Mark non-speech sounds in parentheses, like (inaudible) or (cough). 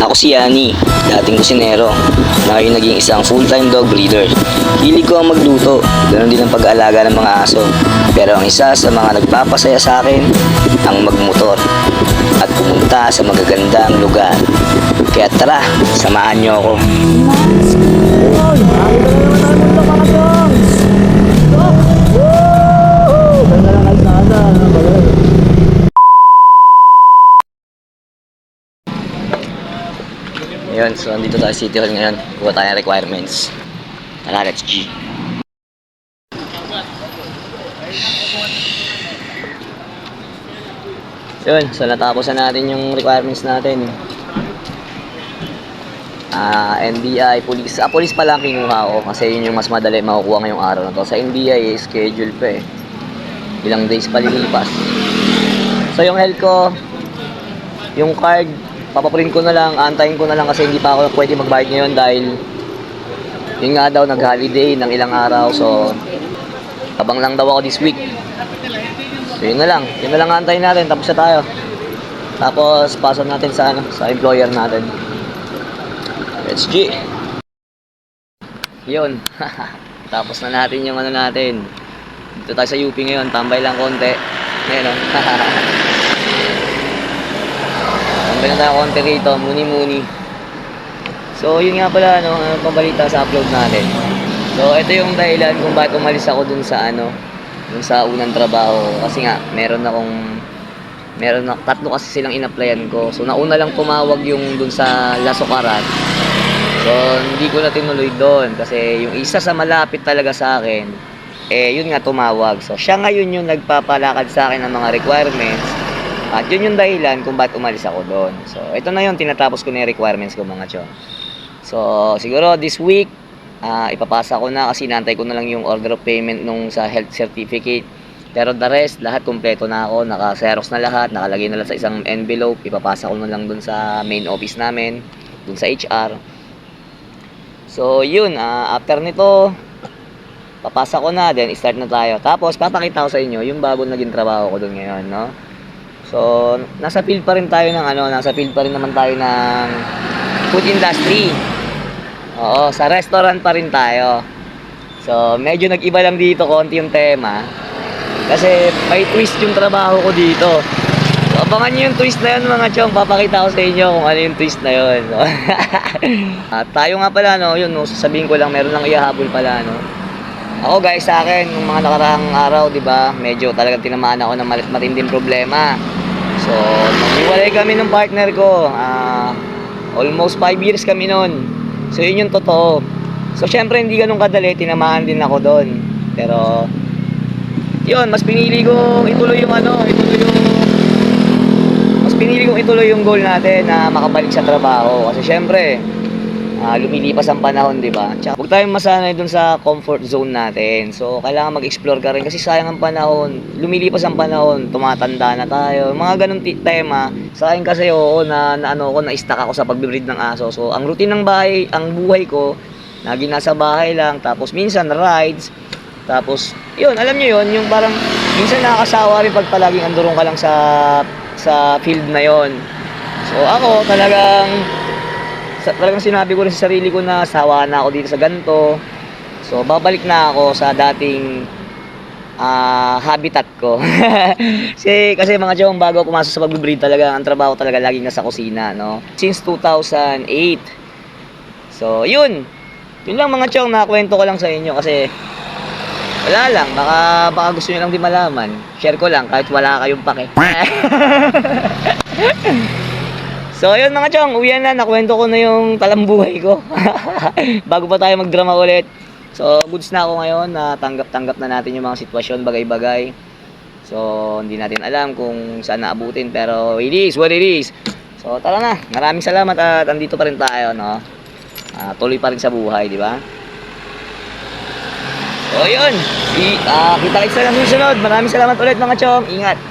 Ako si Yani, dating kusinero, na ngayon naging isang full-time dog breeder. Hilig ko ang magluto, ganoon din ang pag-aalaga ng mga aso. Pero ang isa sa mga nagpapasaya sa akin, ang magmotor at pumunta sa magagandang lugar. Kaya tara, samahan niyo ako. Ayun, so nandito tayo City Hall ngayon. Kuha tayo ng requirements. Tara, let's G. Yun, so natapos na natin yung requirements natin. Ah, NBI, police. Ah, police pa lang kinuha ko kasi yun yung mas madali makukuha ngayong araw na to. Sa NBI, eh, schedule pa eh. Ilang days pa lilipas. So yung health ko, yung card, papaprint ko na lang, antayin ko na lang kasi hindi pa ako pwede magbayad ngayon dahil yun nga daw nag-holiday ng ilang araw. So, abang lang daw ako this week. So yun na lang, yun na lang antayin natin, tapos na tayo. Tapos pasok natin sa ano, sa employer natin. Let's G. Yun. (laughs) tapos na natin yung ano natin. Dito tayo sa UP ngayon, tambay lang konti. Ngayon, no? (laughs) lang tayo konti rito, muni-muni. So, yun nga pala, no, ano pang balita sa upload natin. So, ito yung dahilan kung bakit umalis ako dun sa ano, dun sa unang trabaho. Kasi nga, meron akong, meron na, tatlo kasi silang in-applyan ko. So, nauna lang tumawag yung dun sa Lasukarat. So, hindi ko na tinuloy doon kasi yung isa sa malapit talaga sa akin, eh, yun nga tumawag. So, siya ngayon yung nagpapalakad sa akin ng mga requirements. At yun yung dahilan kung bakit umalis ako doon. So, ito na yun, tinatapos ko na yung requirements ko mga chong. So, siguro this week, ah, ipapasa ko na kasi nantay ko na lang yung order of payment nung sa health certificate. Pero the rest, lahat kompleto na ako, naka-xerox na lahat, nakalagay na lang sa isang envelope, ipapasa ko na lang dun sa main office namin, dun sa HR. So, yun, ah, after nito, papasa ko na, then start na tayo. Tapos, papakita ko sa inyo yung bago naging trabaho ko doon ngayon, no? So, nasa field pa rin tayo ng ano, nasa field pa rin naman tayo ng food industry. Oo, sa restaurant pa rin tayo. So, medyo nag-iba lang dito konti yung tema. Kasi may twist yung trabaho ko dito. So, abangan nyo yung twist na yun mga chong. Papakita ko sa inyo kung ano yung twist na yun. So, (laughs) At tayo nga pala, no, yun, no, sasabihin ko lang, meron lang ihahabol pala, no. Ako guys, sa akin, mga nakaraang araw, di ba, medyo talagang tinamaan ako ng matinding problema. So, nung hiwalay kami ng partner ko, ah, almost 5 years kami noon. So, yun yung totoo. So, syempre, hindi ganun kadali, tinamaan din ako doon. Pero, yun, mas pinili ko ituloy yung ano, ituloy yung mas pinili kong ituloy yung goal natin na makabalik sa trabaho kasi syempre ah, lumilipas ang panahon, 'di ba? Tsaka huwag tayong masanay dun sa comfort zone natin. So, kailangan mag-explore ka rin kasi sayang ang panahon. Lumilipas ang panahon, tumatanda na tayo. Mga ganung ti- tema. Sa akin kasi oo na, na ano ko na-stuck ako sa pagbe-breed ng aso. So, ang routine ng bahay, ang buhay ko, lagi nasa bahay lang tapos minsan rides. Tapos, yun, alam niyo yun, yung parang minsan nakakasawa rin pag palaging andurong ka lang sa sa field na yon. So, ako talagang sa, talagang sinabi ko rin sa sarili ko na sawa na ako dito sa ganito. So, babalik na ako sa dating ah, habitat ko. (laughs) kasi, kasi mga chong, bago pumasok sa pag-breed talaga, ang trabaho talaga laging nasa kusina, no? Since 2008. So, yun. Yun lang mga chong, nakakwento ko lang sa inyo kasi wala lang, baka, baka gusto nyo lang din malaman. Share ko lang kahit wala kayong pake. (laughs) So, ayun mga chong, uwian na, nakwento ko na yung talambuhay ko. (laughs) Bago pa tayo magdrama ulit. So, goods na ako ngayon na tanggap-tanggap na natin yung mga sitwasyon, bagay-bagay. So, hindi natin alam kung saan naabutin, pero it is what it is. So, tara na. Maraming salamat at andito pa rin tayo, no? Ah, tuloy pa rin sa buhay, di ba? So, yun. I, ah, kita-kits na lang susunod. Maraming salamat ulit mga chong. Ingat.